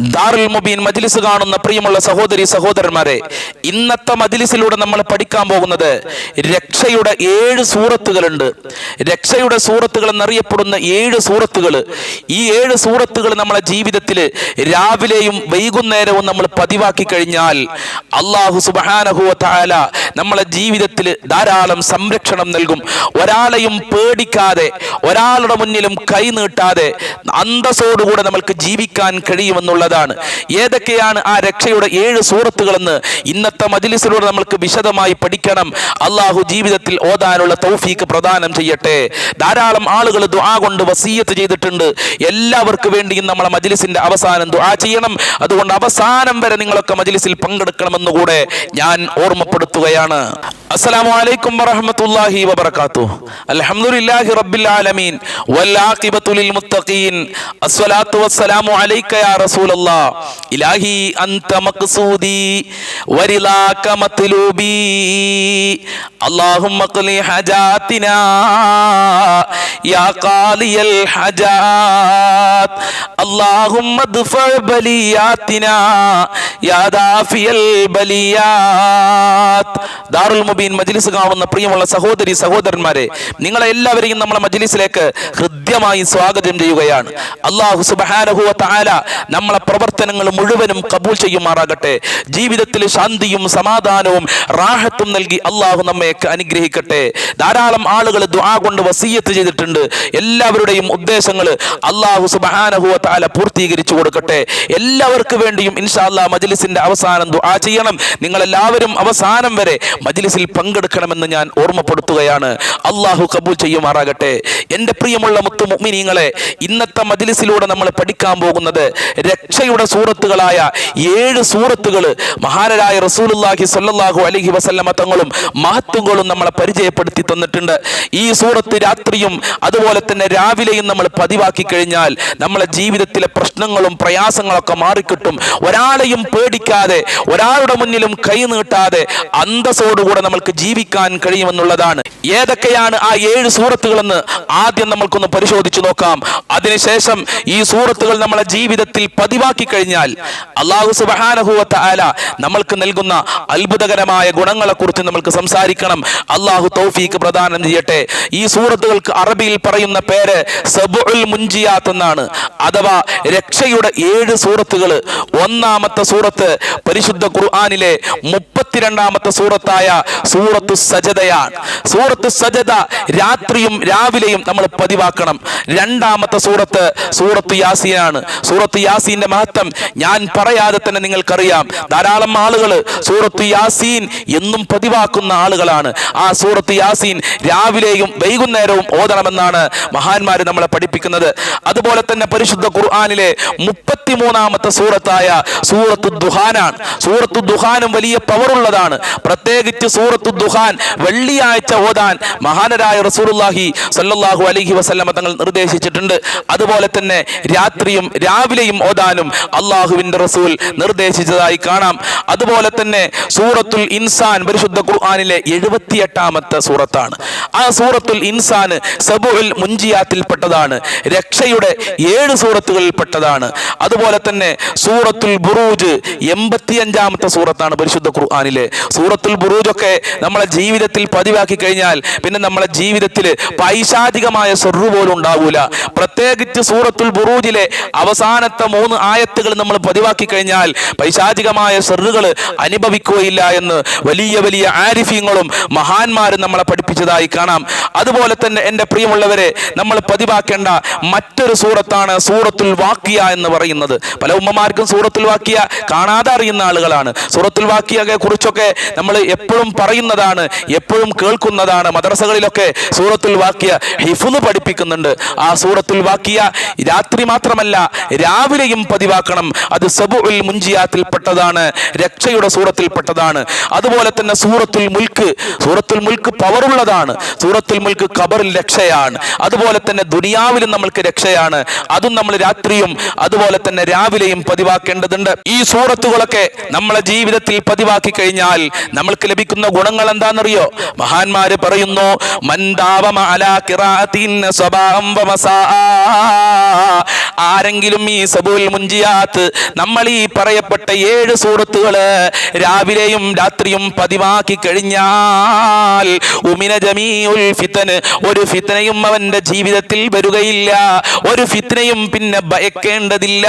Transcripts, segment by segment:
ദാറുൽ മുബീൻ മജ്ലിസ് കാണുന്ന പ്രിയമുള്ള സഹോദരി സഹോദരന്മാരെ ഇന്നത്തെ മജ്ലിസിലൂടെ നമ്മൾ പഠിക്കാൻ പോകുന്നത് രക്ഷയുടെ ഏഴ് സൂറത്തുകളുണ്ട്. രക്ഷയുടെ സൂറത്തുകൾ എന്നറിയപ്പെടുന്ന ഏഴ് സൂറത്തുകൾ. ഈ ഏഴ് സൂറത്തുകൾ നമ്മളെ ജീവിതത്തിൽ രാവിലെയും വൈകുന്നേരവും നമ്മൾ പതിവാക്കി കഴിഞ്ഞാൽ അള്ളാഹു സുബാനഹുവ താല നമ്മളെ ജീവിതത്തിൽ ധാരാളം സംരക്ഷണം നൽകും. ഒരാളെയും പേടിക്കാതെ ഒരാളുടെ മുന്നിലും കൈ നീട്ടാതെ അന്തസ്സോടുകൂടെ നമ്മൾക്ക് ജീവിക്കാൻ കഴിയുമെന്നുള്ളതാണ് ഏതൊക്കെയാണ് ആ രക്ഷയുടെ ഏഴ് സൂറത്തുകളെന്ന് ഇന്നത്തെ മജിലിസിലൂടെ നമ്മൾക്ക് വിശദമായി പഠിക്കണം. അള്ളാഹു ജീവിതത്തിൽ ഓതാനുള്ള തൗഫീക്ക് പ്രദാനം ചെയ്യട്ടെ. ധാരാളം ആളുകൾ ദുആ കൊണ്ട് വസീയത്ത് ചെയ്തിട്ടുണ്ട്. എല്ലാവർക്കും വേണ്ടിയും നമ്മളെ മജിലിസിന്റെ അവസാനം ദുആ ചെയ്യണം. അതുകൊണ്ട് അവസാനം വരെ നിങ്ങളൊക്കെ മജിലിസിൽ പങ്കെടുക്കണമെന്ന് കൂടെ ഞാൻ ഓർമ്മപ്പെടുത്തുകയാണ്. അസ്സലാമു അലൈക്കും വറഹ്മത്തുള്ളാഹി വബറകാതുഹു. അൽഹംദുലില്ലാഹി റബ്ബിൽ ആലമീൻ. വൽ ആഖിബത്തു ലിൽ മുത്തഖീൻ. അസ്സലാത്തു വസ്സലാമു അലൈക യാ റസൂലല്ലാഹ് ഇലാഹി അൻത മഖ്സൂദി വരിലാക മത്ലൂബി اللهم اقل حاجاتنا يا قاضي الحاجات اللهم ادفع بلياتنا يا دافي البليات ദാറുൽ മുബീൻ മജ്ലിസ് കാണുന്ന പ്രിയമുള്ള സഹോദരി സഹോദരന്മാരെ നിങ്ങളെ എല്ലാവരെയും നമ്മളെ മജ്ലിസിലേക്ക് ഹൃദ്യമായി സ്വാഗതം ചെയ്യുകയാണ് അള്ളാഹു സുബഹാനഹുവ തആല നമ്മളെ പ്രവർത്തനങ്ങൾ മുഴുവനും കബൂൽ ചെയ്യുമാറാകട്ടെ ജീവിതത്തിൽ ശാന്തിയും സമാധാനവും റാഹത്തും നൽകി അള്ളാഹു നമ്മയൊക്കെ അനുഗ്രഹിക്കട്ടെ ധാരാളം ആളുകൾ ദുആ കൊണ്ട് വസീയത്ത് ചെയ്തിട്ടുണ്ട് എല്ലാവരുടെയും ഉദ്ദേശങ്ങൾ അള്ളാഹു സുബഹാനഹുവ തആല പൂർത്തീകരിച്ചു കൊടുക്കട്ടെ. എല്ലാവർക്കും വേണ്ടിയും ഇൻഷാല്ല മജ്ലിസിന്റെ അവസാനം ദുആ ചെയ്യണം. നിങ്ങൾ എല്ലാവരും അവസാനം വരെ മജ്ലിസിൽ പങ്കെടുക്കണമെന്ന് ഞാൻ ഓർമ്മപ്പെടുത്തുകയാണ്. അള്ളാഹു കബൂൽ ചെയ്യുമാറാകട്ടെ. എന്റെ പ്രിയമുള്ള മുത്തു മുഅ്മിനീങ്ങളെ ഇന്നത്തെ മജ്ലിസിലൂടെ നമ്മൾ പഠിക്കാൻ പോകുന്നത് രക്ഷയുടെ സൂറത്തുകളായ ഏഴ് സൂറത്തുകൾ മഹാനരായ റസൂലുള്ളാഹി സ്വല്ലല്ലാഹു അലൈഹി വസല്ലമ തങ്ങളും മഹത്വങ്ങളും നമ്മളെ പരിചയപ്പെടുത്തി തന്നിട്ടുണ്ട്. ഈ സൂറത്ത് രാത്രിയും അതുപോലെ തന്നെ രാവിലെയും നമ്മൾ പതിവാക്കി കഴിഞ്ഞാൽ നമ്മളെ ജീവിതത്തിലെ പ്രശ്നങ്ങളും പ്രയാസങ്ങളൊക്കെ മാറിക്കിട്ടും. ഒരാളെയും പേടിക്കാതെ ഒരാളുടെ മുന്നിലും കൈ നീട്ടാതെ അന്തസ്സോടുകൂടെ നമ്മൾക്ക് ജീവിക്കാൻ കഴിയുമെന്നുള്ളതാണ്. ഏതൊക്കെയാണ് ആ ഏഴ് സൂറത്തുകളെന്ന് ആദ്യം നമ്മൾക്കൊന്ന് പരിശോധിച്ചു നോക്കാം. അതിനുശേഷം ഈ സൂറത്തുകൾ നമ്മളെ ജീവിതത്തിൽ പതിവാക്കി കഴിഞ്ഞാൽ അള്ളാഹു സുബഹാനഹുവത്ത ആല നമ്മൾക്ക് നൽകുന്ന അത്ഭുതകരമായ ഗുണങ്ങളെ കുറിച്ച് നമ്മൾക്ക് സംസാരിക്കണം. അള്ളാഹു തൗഫീക്ക് പ്രദാനം ചെയ്യട്ടെ. ഈ സൂറത്തുകൾക്ക് അറബിയിൽ പറയുന്ന പേര് സബുൽ മുൻജിയാത്ത് എന്നാണ്. അഥവാ രക്ഷയുടെ ഏഴ് സൂറത്തുകൾ ഒന്നാമത്തെ സൂറത്ത് പരിശുദ്ധ ഖുർആാനിലെ മുപ്പത്തിരണ്ടാമത്തെ സൂറത്തായ സൂറത്തു സജതയാണ് സൂറത്തു സജത രാത്രിയും രാവിലെയും നമ്മൾ പതിവാക്കണം. രണ്ടാമത്തെ സൂറത്ത് സൂറത്ത് യാസീനാണ്. സൂറത്ത് യാസീന്റെ മഹത്വം ഞാൻ പറയാതെ തന്നെ നിങ്ങൾക്കറിയാം. ധാരാളം ആളുകൾ സൂറത്ത് യാസീൻ എന്നും പതിവാക്കുന്ന ആളുകളാണ്. ആ സൂറത്ത് യാസീൻ രാവിലെയും വൈകുന്നേരവും ഓതണമെന്നാണ് മഹാന്മാർ നമ്മളെ പഠിപ്പിക്കുന്നത്. അതുപോലെ തന്നെ പരിശുദ്ധ ഖുർആനിലെ മുപ്പത്തിമൂന്നാമത്തെ സൂറത്തായ സൂറത്തു ദുഹാനാണ് സൂറത്തു ദുഹാനും വലിയ പവറുള്ളതാണ്. പ്രത്യേകിച്ച് സൂറത്തു ദുഹാൻ വെള്ളിയാഴ്ച ഓതാൻ മഹാനരായ റസൂലുള്ളാഹി സല്ലാഹു അലഹി വസല്ലമ തങ്ങൾ നിർദ്ദേശിച്ചിട്ടുണ്ട്. അതുപോലെ തന്നെ രാത്രിയും രാവിലെയും ഓതാനും അള്ളാഹുവിന്റെ റസൂൽ നിർദ്ദേശിച്ചതായി കാണാം. അതുപോലെ തന്നെ സൂറത്തുൽ ഇൻസാൻ പരിശുദ്ധ ഖുർആനിലെ എഴുപത്തിയെട്ടാമത്തെ സൂറത്താണ്. ആ സൂറത്തുൽ ഇൻസാൻ സബുൽ മുൻജിയാത്തിൽപ്പെട്ടതാണ് രക്ഷയുടെ ഏഴ് സൂറത്തുകളിൽപ്പെട്ടതാണ്. അതുപോലെ തന്നെ സൂറത്തുൽ ബുറൂജ് എൺപത്തി അഞ്ചാമത്തെ സൂറത്താണ് പരിശുദ്ധ ഖുർആാനിലെ. സൂറത്തുൽ ബുറൂജൊക്കെ നമ്മളെ ജീവിതത്തിൽ പതിവാക്കി കഴിഞ്ഞാൽ പിന്നെ നമ്മളെ ജീവിതത്തിൽ പൈശാചികമായ സൊറു പോലും ഉണ്ടാവൂല. പ്രത്യേകിച്ച് സൂറത്തുൽ ബുറൂജിലെ അവസാനത്തെ മൂന്ന് ആയത്തുകൾ നമ്മൾ പതിവാക്കി കഴിഞ്ഞാൽ പൈശാചികമായ സെറുകൾ അനുഭവിക്കുകയില്ല എന്ന് വലിയ വലിയ ആരിഫ്യങ്ങളും മഹാന്മാരും നമ്മളെ പഠിപ്പിച്ചതായി കാണാം. അതുപോലെ തന്നെ എന്റെ പ്രിയമുള്ളവരെ നമ്മൾ പതിവാക്കേണ്ട മറ്റൊരു സൂറത്താണ് സൂറത്തുൽ വാക്കിയ എന്ന് പറയുന്നത്. പല ഉമ്മമാർക്കും സൂറത്തുൽ വാക്കിയ കാണാതെ അറിയുന്ന ആളുകളാണ്. സൂറത്തുൽ വാക്കിയയെ കുറിച്ചൊക്കെ നമ്മൾ എപ്പോഴും പറയുന്നതാണ് എപ്പോഴും കേൾക്കുന്നതാണ്. മദ്രസകളിലൊക്കെ സൂറത്തുൽ വാക്കിയ ഹിഫുന്ന് പഠിപ്പിക്കുന്നുണ്ട്. ആ സൂറത്തുൽ വാക്കിയ രാത്രി മാത്രമല്ല രാവിലെയും പതിവാക്കണം. അത് സബുൽ മുഞ്ചിയാത്തിൽപ്പെട്ടതാണ് രക്ഷയുടെ സൂറത്തിൽപ്പെട്ടതാണ്. അതുപോലെ തന്നെ സൂറത്തുൽ മുൽക്ക് സൂറത്തുൽ മുൽക്ക് പവറുള്ളതാണ്. സൂറത്തുൽ മുൽക്ക് ഖബറിൽ രക്ഷയാണ്. അതുപോലെ തന്നെ ദുനിയാവിലും നമ്മൾക്ക് രക്ഷയാണ്. അതും നമ്മൾ രാത്രിയും അതുപോലെ തന്നെ രാവിലെയും പതിവാക്കേണ്ടതുണ്ട്. ഈ സൂറത്തുകളൊക്കെ നമ്മളെ ജീവിതത്തിൽ പതിവാക്കി കഴിഞ്ഞാൽ നമ്മൾക്ക് ലഭിക്കുന്ന ഗുണങ്ങൾ എന്താണെന്നറിയോ? മഹാന്മാര് പറയുന്നു. ആരെങ്കിലും ഈ സബുൽ മുഞ്ചിയാത്ത് നമ്മൾ ഈ പറയപ്പെട്ട ഏഴ് സൂറത്തുകൾ രാവിലെയും രാത്രിയും പതിവാക്കി കഴിഞ്ഞാൽ ഉമിന ജമീഉൽ ഒരു ഫിത്തനയും അവന്റെ ജീവിതത്തിൽ വരികയില്ല. ഒരു ഫിത്തനയും പിന്നെ ഭയക്കേണ്ടതില്ല.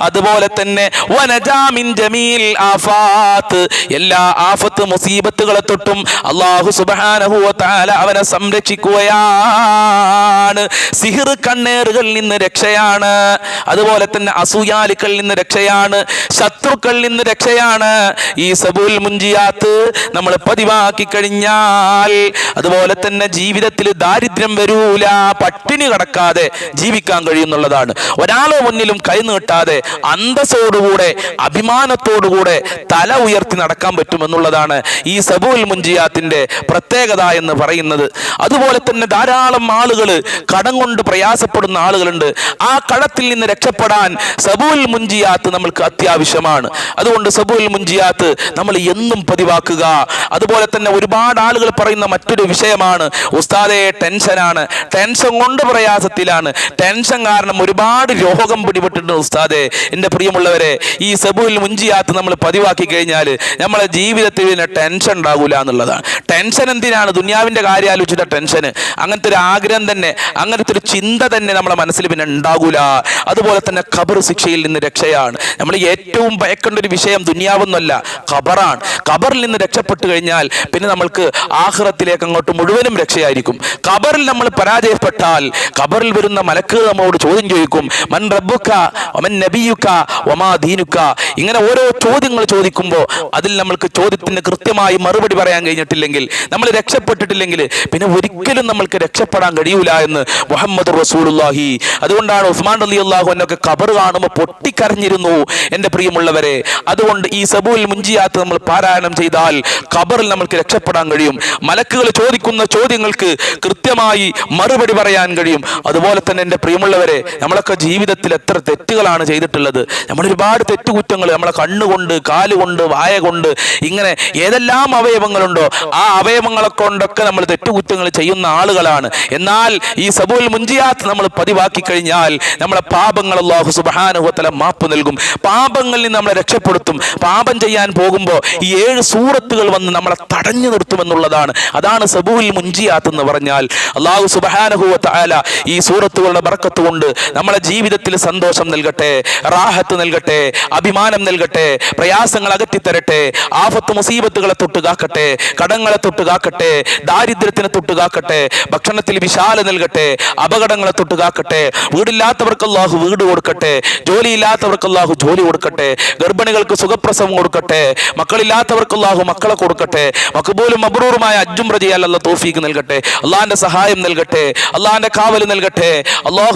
അതുപോലെ തന്നെ വനജാമിൻ ജമീൽ ആഫാത്ത്. എല്ലാ ആഫത്ത് മുസീബത്തുകളെ തൊട്ടും അള്ളാഹു സുബ്ഹാനഹു വ അവനെ സംരക്ഷിക്കുകയാണ്. സിഹിർ കണ്ണേറുകളിൽ നിന്ന് രക്ഷയാണ്. അതുപോലെ തന്നെ അസൂയാലുക്കളിൽ നിന്ന് രക്ഷയാണ്. ശത്രുക്കളിൽ നിന്ന് രക്ഷയാണ്. ഈ സബുൽ മുഞ്ചിയാത്ത് നമ്മൾ പതിവാക്കി കഴിഞ്ഞാൽ അതുപോലെ തന്നെ ജീവിതത്തിൽ ദാരിദ്ര്യം വരൂല. പട്ടിണി കടക്കാതെ ജീവിക്കാൻ കഴിയുന്നുള്ളതാണ്. ഒരാളെ മുന്നിലും കൈ നീട്ടാതെ അന്തസ്സോടുകൂടെ അഭിമാനത്തോടുകൂടെ തല ഉയർത്തി നടക്കാൻ പറ്റുമെന്നുള്ളതാണ് ഈ സബുൽ മുൻജിയാത്തിന്റെ പ്രത്യേകത എന്ന് പറയുന്നത്. അതുപോലെ തന്നെ ധാരാളം ആളുകൾ കടം കൊണ്ട് പ്രയാസപ്പെടുന്ന ആളുകളുണ്ട്. ആ കടത്തിൽ നിന്ന് രക്ഷപ്പെടാൻ സബുൽ മുൻജിയാത്ത് നമ്മൾക്ക് അത്യാവശ്യമാണ്. അതുകൊണ്ട് സബുൽ മുൻജിയാത്ത് നമ്മൾ എന്നും പതിവാക്കുക. അതുപോലെ തന്നെ ഒരുപാട് ആളുകൾ പറയുന്ന മറ്റൊരു വിഷയമാണ്. ഉസ്താദെ ടെൻഷനാണ്. ടെൻഷൻ കൊണ്ട് പ്രയാസത്തിലാണ്. ടെൻഷൻ കാരണം ഒരുപാട് രോഗം പിടിപെട്ടിട്ടുണ്ട് ഉസ്താദെ. എന്റെ പ്രിയമുള്ളവരെ ഈ സെബുവിൽ മുഞ്ചിയാത്ത് നമ്മൾ പതിവാക്കി കഴിഞ്ഞാൽ നമ്മളെ ജീവിതത്തിൽ പിന്നെ ടെൻഷൻ ഉണ്ടാകൂല എന്നുള്ളതാണ്. ടെൻഷൻ എന്തിനാണ്? ദുനിയാവിന്റെ കാര്യം ആലോചിച്ചിട്ട് ടെൻഷന്. അങ്ങനത്തെ ഒരു ആഗ്രഹം തന്നെ അങ്ങനത്തെ ഒരു ചിന്ത തന്നെ നമ്മളെ മനസ്സിൽ പിന്നെ ഉണ്ടാകൂല. അതുപോലെ തന്നെ ഖബർ ശിക്ഷയിൽ നിന്ന് രക്ഷയാണ്. നമ്മൾ ഏറ്റവും ഭയക്കേണ്ട ഒരു വിഷയം ദുനിയാവൊന്നുമല്ല ഖബറാണ്. ഖബറിൽ നിന്ന് രക്ഷപ്പെട്ടു കഴിഞ്ഞാൽ പിന്നെ നമ്മൾക്ക് ആഹ്റത്തിലേക്ക് അങ്ങോട്ട് മുഴുവനും രക്ഷയായിരിക്കും. ഖബറിൽ നമ്മൾ പരാജയപ്പെട്ടാൽ ഖബറിൽ വരുന്ന മലക്കുകൾ നമ്മളോട് ചോദ്യം ചോദിക്കും മൻ റബ്ബുക്ക ഒമൻ നബിയുക്ക ഒമാ ദീനുക്ക ഇങ്ങനെ ഓരോ ചോദ്യങ്ങൾ ചോദിക്കുമ്പോൾ അതിൽ നമ്മൾക്ക് ചോദ്യത്തിന് കൃത്യമായി മറുപടി പറയാൻ കഴിഞ്ഞിട്ടില്ലെങ്കിൽ നമ്മൾ രക്ഷപ്പെട്ടിട്ടില്ലെങ്കിൽ പിന്നെ ഒരിക്കലും നമ്മൾക്ക് രക്ഷപ്പെടാൻ കഴിയൂല എന്ന് മുഹമ്മദ് റസൂലുള്ളാഹി. അതുകൊണ്ടാണ് ഉസ്മാൻ അലി അള്ളാഹു എന്നൊക്കെ കബർ കാണുമ്പോൾ പൊട്ടിക്കരഞ്ഞിരുന്നു എന്റെ പ്രിയമുള്ളവരെ. അതുകൊണ്ട് ഈ സബൂൽ മുഞ്ചിയാത്ത് നമ്മൾ പാരായണം ചെയ്താൽ കബറിൽ നമ്മൾക്ക് രക്ഷപ്പെടാൻ കഴിയും. മലക്കുകൾ ചോദിക്കുന്ന ചോദ്യങ്ങൾക്ക് കൃത്യമായി മറുപടി പറയാൻ കഴിയും. അതുപോലെ തന്നെ എന്റെ പ്രിയമുള്ളവരെ നമ്മളൊക്കെ ജീവിതത്തിൽ എത്ര തെറ്റുകളാണ് ചെയ്തിട്ടുള്ളത്. നമ്മൾ ഒരുപാട് തെറ്റുകുറ്റങ്ങൾ നമ്മളെ കണ്ണുകൊണ്ട് കാലുകൊണ്ട് വായ കൊണ്ട് ഇങ്ങനെ ഏതെല്ലാം അവയവങ്ങളുണ്ടോ ആ അവയവങ്ങളെ കൊണ്ടൊക്കെ നമ്മൾ തെറ്റുകുറ്റങ്ങൾ ചെയ്യുന്ന ആളുകളാണ്. എന്നാൽ ഈ സബുൽ മുഞ്ചിയാത്ത് നമ്മൾ പതിവാക്കി കഴിഞ്ഞാൽ നമ്മളെ പാപങ്ങൾ അള്ളാഹു സുബാനുഭവത്തല മാപ്പ് നൽകും. പാപങ്ങളിൽ നിന്ന് നമ്മളെ രക്ഷപ്പെടുത്തും. പാപം ചെയ്യാൻ പോകുമ്പോൾ ഈ ഏഴ് സൂറത്തുകൾ വന്ന് നമ്മളെ തടഞ്ഞു നിർത്തുമെന്നുള്ളതാണ്. അതാണ് സബുൽ മുഞ്ചിയാത്ത് എന്ന് പറഞ്ഞാൽ അള്ളാഹു സുബാനുഭവത്ത ആല ഈ സൂറത്തുകളുടെ ബർക്കത്ത് കൊണ്ട് നമ്മളെ ജീവിതത്തിൽ സന്തോഷം നൽകട്ടെ റാഹത്ത് നൽകട്ടെ അഭിമാനം നൽകട്ടെ പ്രയാസങ്ങൾ അകറ്റിത്തരട്ടെ ആഫത്ത് മുസീബത്തുകളെ തൊട്ടുകാക്കട്ടെ കടങ്ങളെ തൊട്ടുകാക്കട്ടെ ദാരിദ്ര്യത്തിനെ തൊട്ട് കാക്കട്ടെ ഭക്ഷണത്തിൽ വിശാല നൽകട്ടെ അപകടങ്ങളെ തൊട്ടുകാക്കട്ടെ വീടില്ലാത്തവർക്ക് അള്ളാഹു വീട് കൊടുക്കട്ടെ ജോലിയില്ലാത്തവർക്ക് അള്ളാഹു ജോലി കൊടുക്കട്ടെ ഗർഭിണികൾക്ക് സുഖപ്രസവം കൊടുക്കട്ടെ മക്കളില്ലാത്തവർക്ക് അള്ളാഹു മക്കളെ കൊടുക്കട്ടെ മക്കുപോലും മബ്രൂറുമായ അജ്ജും റജിയാൽ അല്ല തോഫീക്ക് നൽകട്ടെ അള്ളാഹിന്റെ സഹായം നൽകട്ടെ അള്ളാഹിന്റെ കാവൽ നൽകട്ടെ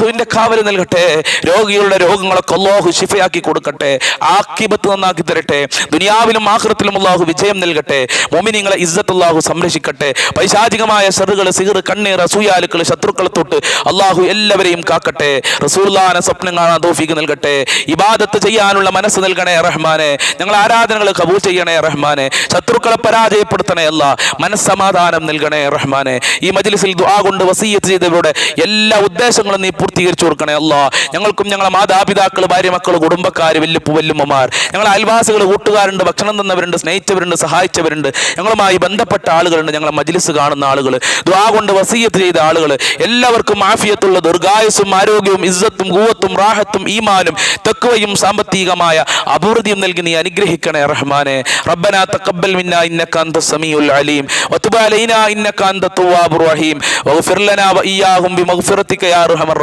അള്ളാഹുവിന്റെ കാവൽ നൽകട്ടെ രോഗികളുടെ രോഗങ്ങളൊക്കെ അള്ളാഹു ശിഫയാക്കി കൊടുക്കട്ടെ ആക്കിബത്ത് നന്നാക്കി തരട്ടെ ദുനിയാവിലും ആഹൃത്തിലും അള്ളാഹു വിജയം നൽകട്ടെ മൊമിനിങ്ങളെ ഇസ്സത്ത് അള്ളാഹു സംരക്ഷിക്കട്ടെ പൈശാചികമായ സെറുകൾ സിഹർ കണ്ണീർ അസൂയാലുക്കൾ ശത്രുക്കളെ തൊട്ട് അള്ളാഹു എല്ലാവരെയും കാക്കട്ടെ റസൂല്ലാന സ്വപ്നം കാണാൻ തോഫിക്ക് നൽകട്ടെ ഇബാദത്ത് ചെയ്യാനുള്ള മനസ്സ് നൽകണേ റഹ്മാനെ ഞങ്ങൾ ആരാധനകൾ കബൂൽ ചെയ്യണേ റഹ്മാനെ ശത്രുക്കളെ പരാജയപ്പെടുത്തണേ അല്ല മനസ്സമാധാനം നൽകണേ റഹ്മാനെ. ഈ മജ്ലിസിൽ ദുആ കൊണ്ട് വസീയത്ത് ചെയ്തവരുടെ എല്ലാ ഉദ്ദേശങ്ങളും നീ പൂർത്തീകരിച്ചു കൊടുക്കണേ അല്ല. ഞങ്ങൾക്കും ഞങ്ങളെ മാതാപിതാക്കൾ ഭാര്യ മക്കൾ കുടുംബക്കാർ വല്യപ്പ് വല്ലുമ്മമാർ ഞങ്ങളെ അയൽവാസികൾ കൂട്ടുകാരുണ്ട് ഭക്ഷണം തന്നവരുണ്ട് സ്നേഹിച്ചവരുണ്ട് സഹായിച്ചവരുണ്ട്. ഞങ്ങളുമായി ബന്ധപ്പെട്ട ആളുകളുണ്ട്. ഞങ്ങളെ മജ്ലിസ് കാണുന്ന ആളുകൾ ദ്വാ കൊണ്ട് വസീയത്ത് ചെയ്ത ആളുകൾ എല്ലാവർക്കും മാഫിയത്തുള്ള ദീർഘായുസും ആരോഗ്യവും ഇസ്സത്തും കൂവത്തും റാഹത്തും ഈമാനും തെക്കുവയും സാമ്പത്തികമായ അഭിവൃദ്ധിയും നൽകി നീ അനുഗ്രഹിക്കണേ റഹ്മാനെ. റബ്ബന തഖബ്ബൽ മിന്ന ഇന്നക അന്ത സമീഉൽ അലീം. വതുബ് അലൈനാ ഇന്നക അന്ത റഹീം. വഗ്ഫിർ ലനാ വഇയ്യാഹും ബിമഗ്ഫിറതിക യാ അർഹമർ